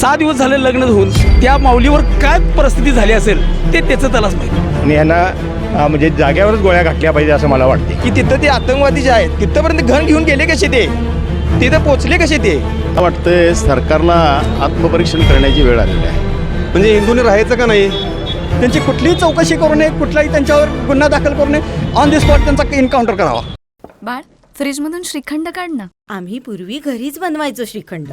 सहा दिवस झाले लग्न होऊन. त्या माऊलीवर काय परिस्थिती झाली असेल ते त्याचं त्यालाच माहिती. आणि यांना म्हणजे जाग्यावरच गोळ्या घातल्या पाहिजे असं मला वाटते. की तिथं ते आतंकवादी जे आहेत तिथंपर्यंत घन घेऊन गेले कसे ते? तिथं पोचले कसे ते? मला वाटतंय सरकारला आत्मपरीक्षण करण्याची वेळ आलेली आहे. म्हणजे हिंदूने राहायचं का नाही? त्यांची कुठलीही चौकशी करू नये कुठलाही त्यांच्यावर गुन्हा दाखल करू नये. ऑन दी स्पॉट त्यांचा एन्काउंटर करावा. बाळ फ्रीजमधून श्रीखंड काढ ना. आम्ही पूर्वी घरीच बनवायचो श्रीखंड.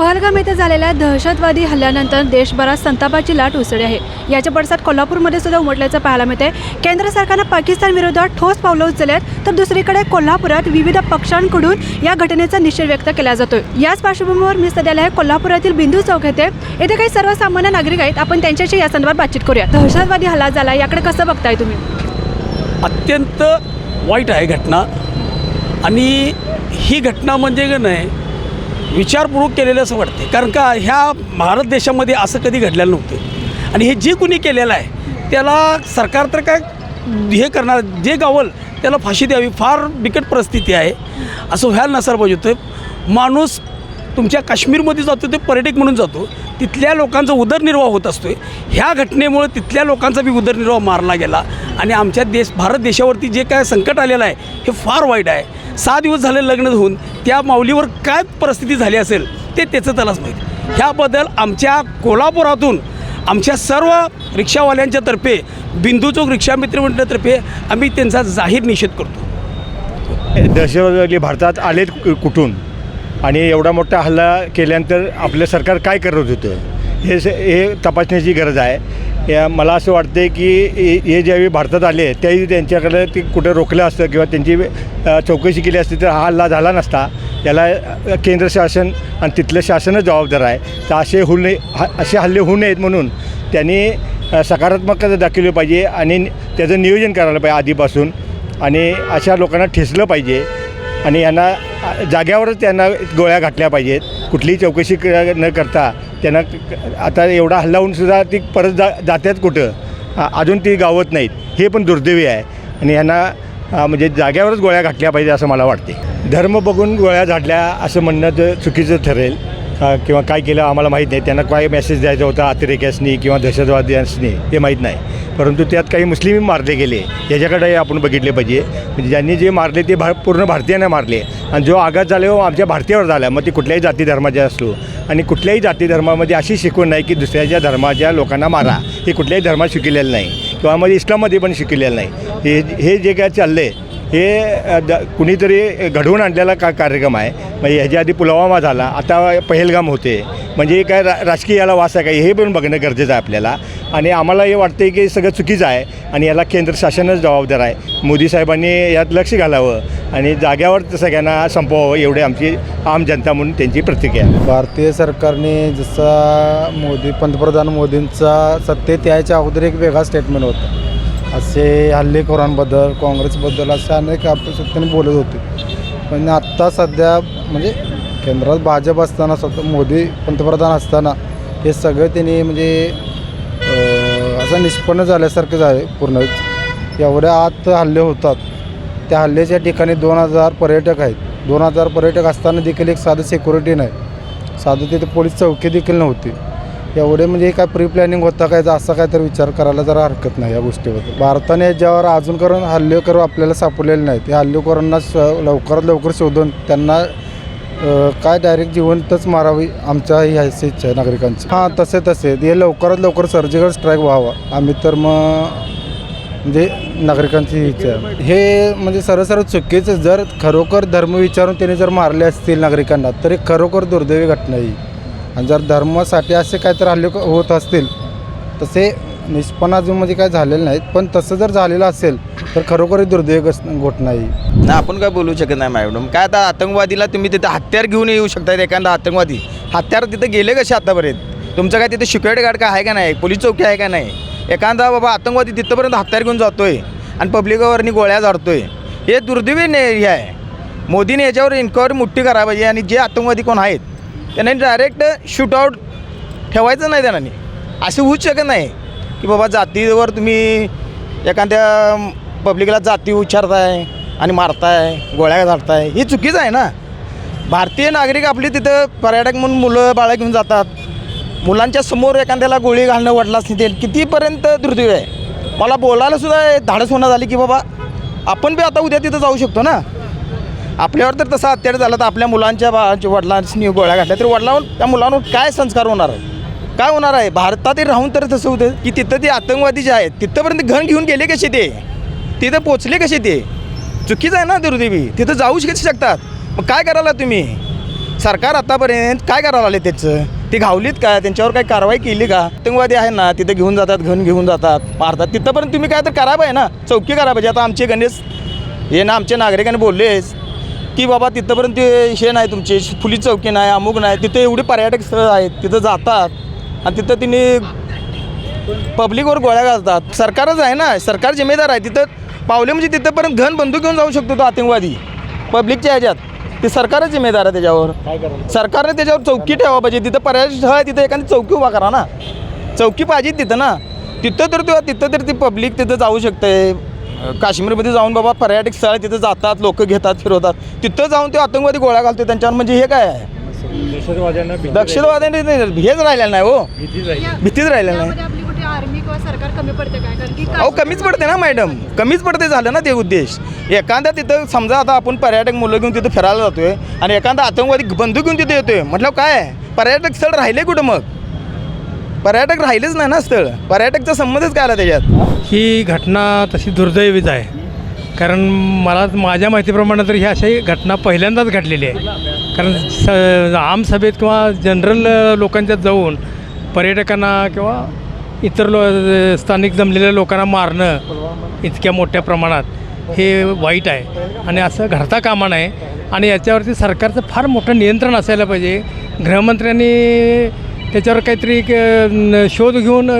पहलगाम येथे झालेल्या दहशतवादी हल्ल्यानंतर देशभरात संतापाची लाट उसळली आहे. याच्या पडसाद कोल्हापूरमध्ये सुद्धा उमटल्याचं पाहायला मिळते केंद्र सरकारनं पाकिस्तान विरोधात ठोस पावलं उचलत तर दुसरीकडे कोल्हापुरात विविध पक्षांकडून या घटनेचा निषेध व्यक्त केला जातोय. याच पार्श्वभूमीवर मी सध्या आहे कोल्हापुरातील बिंदू चौक येथे. येथे काही सर्वसामान्य नागरिक आहेत. आपण त्यांच्याशी या संदर्भात बातचीत करूया. दहशतवादी हल्ला झाला याकडे कसं बघताय तुम्ही? अत्यंत वाईट आहे घटना. आणि ही घटना म्हणजे का नाही विचारपूर्वक केलेलं असं वाटते कारण का ह्या भारत देशामध्ये असं कधी घडलेलं नव्हतं. आणि हे जे कुणी केलेलं आहे त्याला सरकार तर काय हे करणार जे गावल त्याला फाशी द्यावी फार बिकट परिस्थिती आहे. असं व्हायला नसायला पाहिजे होतं. माणूस तुमच्या काश्मीरमध्ये जातो ते पर्यटक म्हणून जातो. तिथल्या लोकांचा उदरनिर्वाह होत असतो ह्या घटनेमुळे तिथल्या लोकांचा बी उदरनिर्वाह मारला गेला. आणि आमच्या देश भारत देशावरती जे काय संकट आलेलं आहे हे फार वाईट आहे. सहा दिवस झाले लग्न होऊन. त्या माऊलीवर काय परिस्थिती झाली असेल ते त्याचं त्यालाच माहीत. ह्याबद्दल आमच्या कोल्हापुरातून आमच्या सर्व रिक्षावाल्यांच्या तर्फे बिंदू चौक रिक्षा मित्रमंडळातर्फे आम्ही त्यांचा जाहीर निषेध करतो. दहशतवादी भारतात आलेत कुठून? आणि एवढा मोठा हल्ला केल्यानंतर आपलं सरकार काय करत होतं? हे स- हे तपासण्याची गरज आहे. या मला असं वाटते की हे- हे ज्यावेळी भारतात आले त्यावेळी त्यांच्याकडे ते कुठं रोखलं असतं किंवा त्यांची चौकशी केली असती तर हा हल्ला झाला नसता. याला केंद्र शासन आणि तिथलं शासनच जबाबदार आहे. तर असे होऊ नये असे हल्ले होऊ नयेत म्हणून त्यांनी सकारात्मकता दाखवली पाहिजे आणि त्याचं नियोजन करायला पाहिजे आधीपासून आणि अशा लोकांना ठेचलं पाहिजे आणि यांना जाग्यावरच त्यांना गोळ्या घातल्या पाहिजेत. कुठलीही चौकशी क- न करता त्यांना आता एवढा हल्ला सुद्धा ती परत जा जातात कुठं? अजून ती गावत नाहीत. हे पण दुर्दैवी आहे. आणि ह्यांना म्हणजे जाग्यावरच गोळ्या घातल्या पाहिजे असं मला वाटते धर्म बघून गोळ्या झाडल्या असं म्हणणं तर चुकीचं ठरेल. किंवा काय केलं आम्हाला माहीत नाही. त्यांना काय मेसेज द्यायचा होता? अतिरेक्यासनी किंवा दहशतवाद्यांसनी? हे माहीत नाही. परंतु त्यात काही मुस्लिम मारले गेले. याच्याकडे आपण बघितले पाहिजे. म्हणजे ज्यांनी जे मारले ते भा पूर्ण भारतीयांना मारले. आणि जो आघात झाला हो आमच्या भारतीयावर झाला. मग ते कुठल्याही जाती धर्माचे असलो. आणि कुठल्याही जाती धर्मामध्ये अशी शिकवण नाही की दुसऱ्याच्या धर्माच्या लोकांना मारा. हे कुठल्याही धर्मात शिकलेलं नाही. किंवा मध्ये इस्लाममध्ये पण शिकलेलं नाही. हे हे जे काय चाललं आहे हे द कुणीतरी घडवून आणलेला का कार्यक्रम आहे. म्हणजे ह्याच्या आधी पुलवामा झाला. आता पहलगाम होते. म्हणजे काय रा राजकीय याला वास आहे काय हे पण बघणं गरजेचं आहे आपल्याला. आणि आम्हाला हे वाटतं की सगळं चुकीचं आहे आणि याला केंद्र शासनच जबाबदार आहे. मोदी साहेबांनी यात लक्ष घालावं आणि जाग्यावर सगळ्यांना संपवावं एवढे आमची आम जनता म्हणून त्यांची प्रतिक्रिया आहे. भारतीय सरकारने जसा मोदी पंतप्रधान मोदींचा सत्तेत यायच्या अगोदर एक वेगळा स्टेटमेंट होता. असे हल्लेखोरांबद्दल काँग्रेसबद्दल असे अनेक आपल्या सत्तेने बोलत होते. पण आत्ता सध्या म्हणजे केंद्रात भाजप असताना स्वतः मोदी पंतप्रधान असताना हे सगळं त्यांनी म्हणजे असं निष्पन्न झाल्यासारखं झाले पूर्णच एवढ्या आत हल्ले होतात. त्या हल्ल्याच्या ठिकाणी दोन हजार पर्यटक आहेत. दोन हजार पर्यटक असताना देखील एक साधं सिक्युरिटी नाही. साधं तिथे पोलीस चौकी देखील नव्हती. एवढे म्हणजे काय प्री प्लॅनिंग होता काय असा काय तर विचार करायला जरा हरकत नाही या गोष्टीबद्दल. भारताने याच्यावर अजून करून हल्लेकरू आपल्याला सापडलेले नाहीत. या हल्लेकरांना श लवकरात लवकर शोधून त्यांना काय डायरेक्ट जिवंतच मारावी आमच्या ही अशी इच्छा आहे नागरिकांची. हां तसे तसे. हे लवकरात लवकर सर्जिकल स्ट्राईक व्हावा. आम्ही तर मग म्हणजे नागरिकांची इच्छा आहे. हे म्हणजे सरळ सरळ चुकीचं जर खरोखर धर्म विचारून त्यांनी जर मारले असतील नागरिकांना तर खरोखर दुर्दैवी घटना ही. आणि जर धर्मासाठी असे काहीतरी हल्ले होत असतील तसे निष्पन्न अजून म्हणजे काय झालेलं नाहीत पण तसं जर झालेलं असेल तर खरोखर दुर्दैव दुर्दैवी गस- घटना ना आपण काय बोलू शकत नाही मॅडम. काय आता आतंकवादीला तुम्ही तिथं हत्यार घेऊन येऊ शकता एखादा आतंकवादी. हत्यार तिथं गेले कसे आतापर्यंत? तुमचं काय तिथं सिक्युरिटी गार्ड काय आहे का नाही? पोलीस चौकी आहे का नाही? एखादा बाबा आतंकवादी तिथंपर्यंत हत्यार घेऊन जातोय आणि पब्लिकवरनी गोळ्या झाडतोय. हे दुर्दैवी ने हे आहे. मोदीने याच्यावर इन्क्वायरी मोठी करायला पाहिजे आणि जे आतंकवादी कोण आहेत त्यांनी डायरेक्ट शूटआउट ठेवायचं नाही त्यांनी. असं होऊच शकत नाही. की बाबा जातीवर तुम्ही एखाद्या पब्लिकला जाती उच्चारताय आणि मारताय गोळ्या झाडताय ही चुकीचं आहे ना. भारतीय नागरिक आपली तिथं पर्यटक म्हणून मुलं बाळं घेऊन जातात. मुलांच्या समोर एखाद्याला गोळी घालणं वडलाच नाही ते कितीपर्यंत दुर्दैव आहे? मला बोलायला सुद्धा धाडस होणं झाली की बाबा आपण बी आता उद्या तिथं जाऊ शकतो ना. आपल्यावर तर तसा अत्याचार झाला तर आपल्या मुलांच्या बाळांच्या वडिलांनी गोळ्या घातल्या तर वडिलांवर त्या मुलांवर काय संस्कार होणार आहे? काय होणार आहे? भारतातही राहून तर तसं होतं की तिथं ते आतंकवादी जे आहेत तिथंपर्यंत घन घेऊन गेले कसे ते? तिथं पोचले कसे ते? चुकीचं आहे ना दुर्दैवी. तिथं जाऊच कसे शकतात. मग काय करायला तुम्ही? सरकार आतापर्यंत काय करायला आले त्याचं? ते घावलीत का? त्यांच्यावर काही कारवाई केली का? आतंकवादी आहे ना तिथं घेऊन जातात घन घेऊन जातात. मारतात तिथंपर्यंत तुम्ही काय तर करा पाहिजे ना? चौकी करा पाहिजे. आता आमचे गणेश हे ना आमच्या नागरिकांनी बोललेच की बाबा तिथंपर्यंत हे नाही तुमचे फुली चौकी नाही अमुक नाही तिथं एवढे पर्यटक स्थळं आहेत तिथं जातात. आणि तिथं तिने पब्लिकवर गोळ्या घालतात. सरकारच आहे ना सरकार जिम्मेदार आहे. तिथं पावले म्हणजे तिथंपर्यंत घन बंदूक घेऊन जाऊ शकतो तो आतंकवादी. पब्लिकच्या ह्याच्यात. ते सरकारच जिम्मेदार आहे त्याच्यावर. सरकारने त्याच्यावर चौकी ठेवा पाहिजे. तिथं पर्यटन स्थळ आहे तिथं एखादी चौकी उभा करा ना. चौकी पाहिजे तिथं ना. तिथं तर तो तिथं तर ती पब्लिक तिथं जाऊ शकते. काश्मीरमध्ये जाऊन बाबा पर्यटक स्थळ तिथं जातात लोक घेतात फिरवतात. तिथं जाऊन ते आतंकवादी गोळ्या घालते त्यांच्यावर. म्हणजे हे काय आहे? दक्षिणवाद्यांनी हेच राहिलेलं नाही हो. भीतीच राहिलेलं नाही. आपली कुठे आर्मी किंवा सरकार कमी पडते काय? कारण की अहो कमीच पडते ना मॅडम कमीच पडते झालं ना ते उद्देश. एखाद्या तिथं समजा आता आपण पर्यटक मुलं घेऊन तिथं फिरायला जातोय आणि एखादा आतंकवादी बंदूक घेऊन तिथे येतोय. म्हटलं काय? आहे? पर्यटक स्थळ राहिले कुठं मग? पर्यटक राहिलेच नाही ना स्थळ. पर्यटकचा संबंधच काय आला त्याच्यात? ही घटना तशी दुर्दैवीच आहे. कारण मला माझ्या माहितीप्रमाणे तर ही अशाही घटना पहिल्यांदाच घडलेली आहे. कारण स आमसभेत किंवा जनरल लोकांच्यात जाऊन पर्यटकांना किंवा इतर लो स्थानिक जमलेल्या लोकांना मारणं इतक्या मोठ्या प्रमाणात हे वाईट आहे. आणि असं घडता कामा नाही आणि याच्यावरती सरकारचं फार मोठं नियंत्रण असायला पाहिजे. गृहमंत्र्यांनी त्याच्यावर काहीतरी शोध घेऊन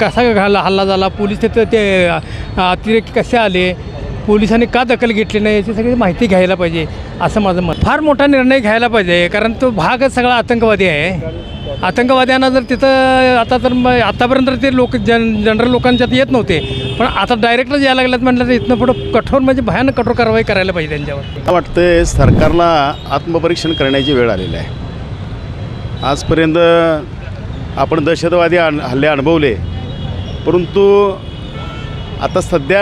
कसा घाला हल्ला झाला पोलीस तिथं ते अतिरेकी अतिरेक कसे आले? पोलिसांनी का दखल घेतली नाही याची सगळी माहिती घ्यायला पाहिजे असं माझं मत. फार मोठा निर्णय घ्यायला पाहिजे कारण तो भागच सगळा आतंकवादी आहे. आतंकवाद्यांना जर तिथं आता तर मग आतापर्यंत तर ते लोक जन जनरल लोकांच्यात येत नव्हते. पण आता डायरेक्टच यायला लागल्यात म्हटलं तर इथनं पुढं कठोर म्हणजे भयानक कठोर कारवाई करायला पाहिजे त्यांच्यावर. मला वाटतं सरकारला आत्मपरीक्षण करण्याची वेळ आलेली आहे. आजपर्यंत आपण दहशतवादी हल्ले अनुभवले परंतु आता सध्या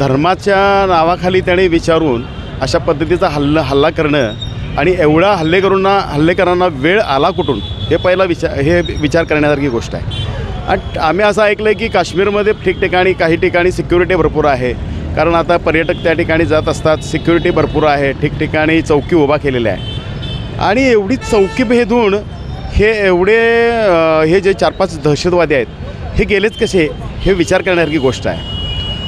धर्माच्या नावाखाली त्याने विचारून अशा पद्धतीचा हल्ला हल्ला करणं आणि एवढा हल्लेकरूंना हल्लेकरांना वेळ आला कुठून हे पहिला विचार हे विचार करण्यासारखी गोष्ट आहे. आणि आम्ही असं ऐकलं आहे की काश्मीरमध्ये ठिकठिकाणी काही ठिकाणी सिक्युरिटी भरपूर आहे. कारण आता पर्यटक त्या ठिकाणी जात असतात सिक्युरिटी भरपूर आहे ठिकठिकाणी चौकी उभा केलेल्या आहे आणि एवढी चौकी भेदून हे एवढे हे जे चार पाच दहशतवादी आहेत हे गेलेच कसे? हे विचार करण्यासारखी गोष्ट आहे.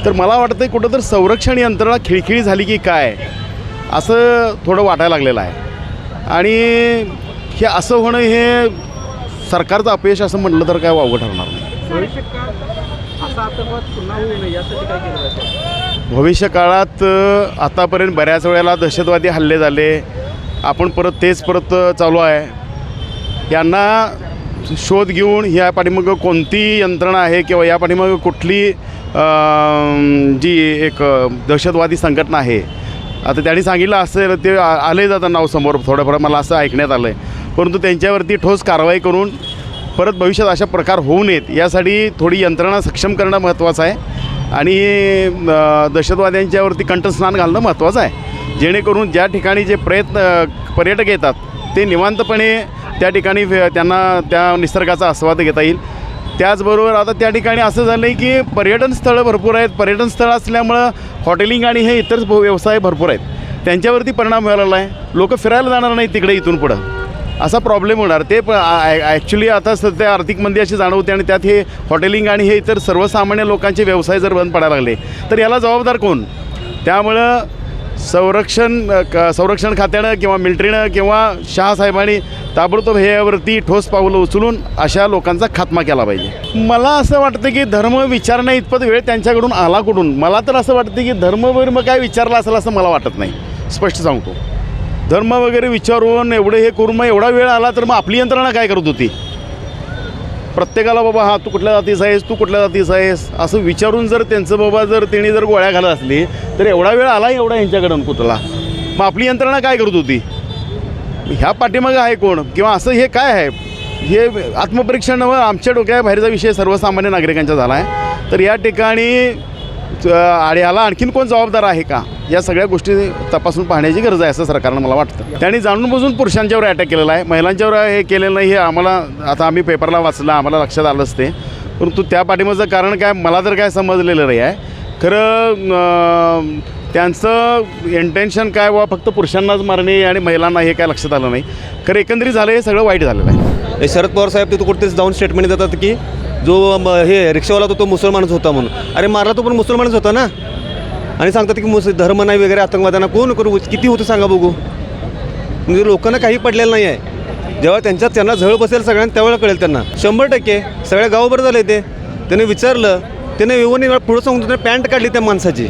तर मला वाटतं कुठं तर संरक्षण यंत्रणा खिळखिळी झाली की काय असं थोडं वाटायला लागलेलं आहे. आणि हे असं होणं हे सरकारचं अपयश असं म्हटलं तर काय वावगं ठरणार नाही. भविष्य काळात आतापर्यंत बऱ्याच वेळेला दहशतवादी हल्ले झाले. आपण परत तेच परत चालू आहे. यांना शोध घेऊन ह्या पाठीमागं कोणती यंत्रणा आहे किंवा या पाठीमागं कुठली जी एक दहशतवादी संघटना आहे. आता त्यांनी सांगितलं असेल ते आले जातं नाव समोर थोडंफार मला असं ऐकण्यात आलं आहे परंतु त्यांच्यावरती ठोस कारवाई करून परत भविष्यात अशा प्रकार होऊ नयेत यासाठी थोडी यंत्रणा सक्षम करणं महत्त्वाचं आहे. आणि दहशतवाद्यांच्यावरती कंठस्नान घालणं महत्त्वाचं आहे. जेणेकरून ज्या ठिकाणी जे प्रयत्न पर्यटक येतात ते निवांतपणे त्या ठिकाणी त्यांना त्या निसर्गाचा आस्वाद घेता येईल. त्याचबरोबर आता त्या ठिकाणी असं झालं आहे की पर्यटन स्थळं भरपूर आहेत. पर्यटन स्थळं असल्यामुळं हॉटेलिंग आणि हे इतर भ- व्यवसाय भरपूर आहेत. त्यांच्यावरती परिणाम व्हायला आहे लोक फिरायला जाणार नाही तिकडे इथून पुढं. असा प्रॉब्लेम होणार. ते प ॲक्च्युली आता सध्या आर्थिक मंदी अशी जाणवते आणि त्यात हे हॉटेलिंग आणि हे इतर सर्वसामान्य लोकांचे व्यवसाय जर बंद पडायला लागले तर याला जबाबदार कोण? त्यामुळं संरक्षण क- संरक्षण खात्यानं किंवा मिलिटरीनं किंवा शहासाहेबांनी ताबडतोब ह्यावरती ठोस पावलं उचलून अशा लोकांचा खात्मा केला पाहिजे. मला असं वाटतं की धर्म विचारणं इतपत वेळ त्यांच्याकडून आला कुठून? मला तर असं वाटतं की धर्म वगैरे काय विचारला असेल असं मला वाटत नाही. स्पष्ट सांगतो. धर्म वगैरे विचारून एवढं हे करून मग एवढा वेळ आला तर मग आपली यंत्रणा काय करत होती? प्रत्येकाला बाबा हा तू कुठल्या जातीचा आहेस? तू कुठल्या जातीचा आहेस? असं विचारून जर त्यांचं बाबा जर त्यांनी जर गोळ्या घालत असली तर एवढा वेळ आला एवढा यांच्याकडून कुठला? मग आपली यंत्रणा काय करत होती? ह्या पाठीमागं आहे कोण? किंवा असं हे काय आहे? हे आत्मपरीक्षण नव्हे आमच्या डोक्याबाहेरचा विषय सर्वसामान्य नागरिकांचा झाला आहे तर या ठिकाणी आणि याला आणखीन कोण जबाबदार आहे का? या सगळ्या गोष्टी तपासून पाहण्याची गरज आहे असं सरकारनं मला वाटतं. त्यांनी जाणून बुजून पुरुषांच्यावर अटॅक केलेला आहे. महिलांच्यावर हे केलेलं नाही हे आम्हाला आता आम्ही पेपरला वाचलं आम्हाला लक्षात आलंच ते. परंतु त्या पाठीमागचं कारण काय मला तर काय समजलेलं नाही आहे. खरं त्यांचं इंटेन्शन काय वा फक्त पुरुषांनाच मारणे आणि महिलांना हे काय लक्षात आलं नाही. खरं एकंदरीत झालं हे सगळं वाईट झालेलं आहे. हे शरद पवार साहेब तिथं कुठेच जाऊन स्टेटमेंट देतात की जो म, हे रिक्षावाला होता तो मुसलमानच होता म्हणून. अरे मारला तो पण मुसलमानच होता ना? आणि सांगतात की मुस धर्म नाही वगैरे आतंकवाद्यांना कोण करू? किती होतं सांगा बघू. म्हणजे लोकांना काही पडलेलं नाही आहे. जेव्हा त्यांच्यात त्यांना झळ बसेल सगळ्यांना त्यावेळेला कळेल त्यांना. शंभर टक्के सगळ्या गावभर झाले ते. त्याने विचारलं त्याने विवणी पुढं सांगून त्याने पॅन्ट काढली त्या माणसाची.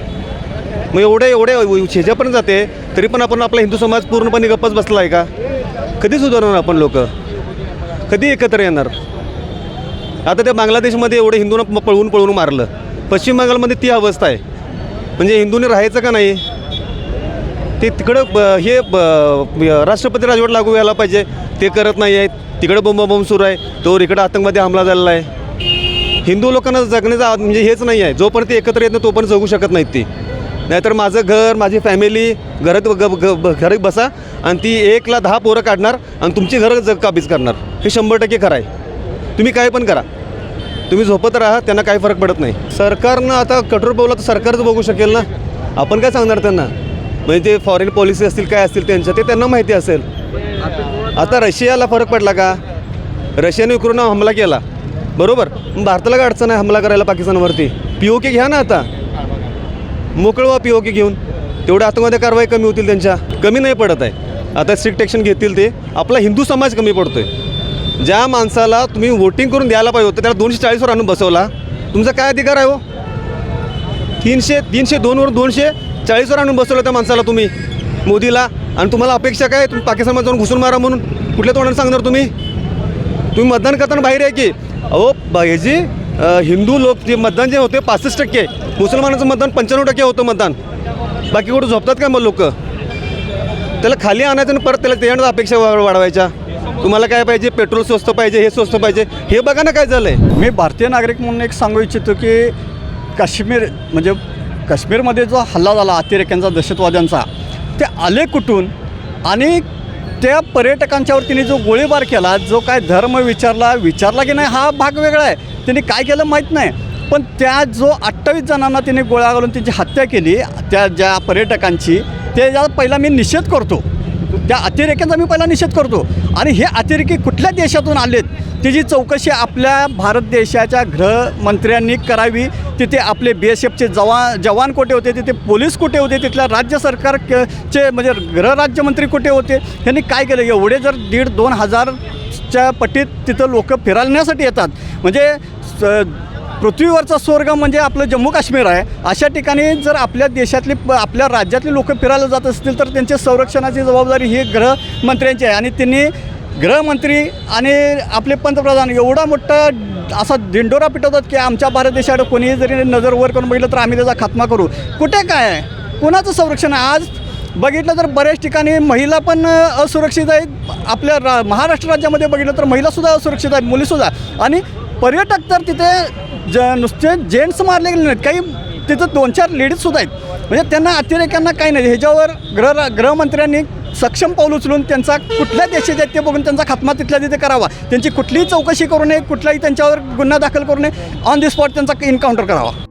मग एवढ्या एवढ्या शेजापर्यंत जाते तरी पण आपण आपला हिंदू समाज पूर्णपणे गप्पच बसला आहे का? कधी सुधारणार आपण लोक? कधी एकत्र येणार? आता त्या बांगलादेशमध्ये एवढे हिंदूंना पळवून पळवून मारलं. पश्चिम बंगालमध्ये ती अवस्था आहे. म्हणजे हिंदूने राहायचं का नाही? ते तिकडं ब- हे ब- राष्ट्रपती राजवट लागू व्हायला पाहिजे. ते करत नाही आहेत. तिकडं बोंबाबोंब सुरू आहे. तो इकडं आतंकवादी हमला झालेला आहे. हिंदू लोकांना जगण्याचा म्हणजे हेच नाही आहे. जोपर्यंत ते एकत्र येत नाही तोपर्यंत जगू शकत नाहीत ती. नाहीतर माझं घर माझी फॅमिली घरात ग बसा. आणि ती एकला दहा पोरं काढणार आणि तुमची घरं जग काबीज करणार. हे शंभर टक्के खरं आहे. तुम्ही काय पण करा. तुम्ही झोपत राहा त्यांना काही फरक पडत नाही. सरकारनं आता कठोर पावलं तर सरकारच बघू शकेल ना? आपण काय सांगणार त्यांना? म्हणजे ते फॉरेन पॉलिसी असतील काय असतील त्यांच्या ते त्यांना माहिती असेल. आता रशियाला फरक पडला का? रशियाने युक्रेनवर हमला केला. बरोबर? भारताला काय अडचण आहे हमला करायला पाकिस्तानवरती? पी ओ के घ्या ना आता. मोकळवा पी ओ के घेऊन. तेवढ्या आतंकवादी कारवाई कमी होतील त्यांच्या. कमी नाही पडत आहे. आता स्ट्रिक्ट ॲक्शन घेतील ते. आपला हिंदू समाज कमी पडतोय. ज्या माणसाला तुम्ही वोटिंग करून द्यायला पाहिजे होतं त्याला दोनशे चाळीसवर आणून बसवला. तुमचा काय अधिकार आहे हो? तीनशे तीनशे दोनवर दोनशे चाळीसवर आणून बसवलं त्या माणसाला तुम्ही. मोदीला. आणि तुम्हाला अपेक्षा काय? तुम्ही पाकिस्तानमध्ये जाऊन घुसून मारा म्हणून. कुठल्या तोंडाने सांगणार तुम्ही? तुम्ही मतदान करताना बाहेर आहे की? अहो ह्याची हिंदू लोक जे मतदान जे होते पासष्ट टक्के. मुसलमानाचं मतदान पंच्याण्णव टक्के होतं मतदान. बाकी कुठं झोपतात का मग लोक? त्याला खाली आणायचं आणि परत त्याला त्याच्यानंतर अपेक्षा वा- वाढवायच्या. तुम्हाला काय पाहिजे? पेट्रोल स्वस्त पाहिजे हे स्वस्त पाहिजे? हे बघा ना काय झालं आहे मी भारतीय नागरिक म्हणून एक सांगू इच्छितो की काश्मीर म्हणजे काश्मीरमध्ये जो हल्ला झाला अतिरेक्यांचा दहशतवाद्यांचा ते आले कुठून? आणि त्या पर्यटकांच्यावर तिने जो गोळीबार केला जो काय धर्म विचारला विचारला की नाही हा भाग वेगळा आहे. त्यांनी काय केलं माहीत नाही. पण त्या जो अठ्ठावीस जणांना तिने गोळ्या घालून त्यांची हत्या केली त्या ज्या पर्यटकांची त्याचा पहिला मी निषेध करतो. त्या अतिरेक्यांचा मी पहिला निषेध करतो. आणि हे अतिरेकी कुठल्या देशातून आलेत? त्याची चौकशी आपल्या भारत देशाच्या गृहमंत्र्यांनी करावी तिथे आपले बी एस एफचे जवान जवान कुठे होते? तिथे पोलीस कुठे होते? तिथल्या राज्य सरकार क- चे म्हणजे गृहराज्यमंत्री कुठे होते? त्यांनी काय केलं? एवढे जर दीड दोन हजारच्या पटीत तिथं लोक फिरण्यासाठी येतात. म्हणजे स- पृथ्वीवरचा स्वर्ग म्हणजे आपलं जम्मू काश्मीर आहे. अशा ठिकाणी जर आपल्या देशातली प- आपल्या राज्यातली लोक फिरायला जात असतील तर त्यांच्या संरक्षणाची जबाबदारी ही गृहमंत्र्यांची आहे. आणि त्यांनी गृहमंत्री आणि आपले पंतप्रधान एवढा मोठा असा दिंडोरा पिटवतात की आमच्या भारत देशाकडे कोणीही जरी नजर वर करून बघितलं तर आम्ही त्याचा खात्मा करू. कुठे काय आहे? कुणाचं संरक्षण आहे? आज बघितलं तर बऱ्याच ठिकाणी महिला पण असुरक्षित आहेत. आपल्या रा महाराष्ट्र राज्यामध्ये बघितलं तर महिलासुद्धा असुरक्षित आहेत मुलीसुद्धा आणि पर्यटक तर तिथे ज नुसते जेंट्स मारले गेले नाहीत. काही तिथं दोन चार लेडीजसुद्धा आहेत. म्हणजे त्यांना अतिरेक्यांना काही नाही. ह्याच्यावर गृह गृहमंत्र्यांनी सक्षम पाऊल उचलून त्यांचा कुठल्या देशाचे आहेत ते बघून त्यांचा खात्मा तिथल्या तिथे करावा. त्यांची कुठलीही चौकशी करू नये कुठलाही त्यांच्यावर गुन्हा दाखल करू नये. ऑन दी स्पॉट त्यांचा एन्काउंटर करावा.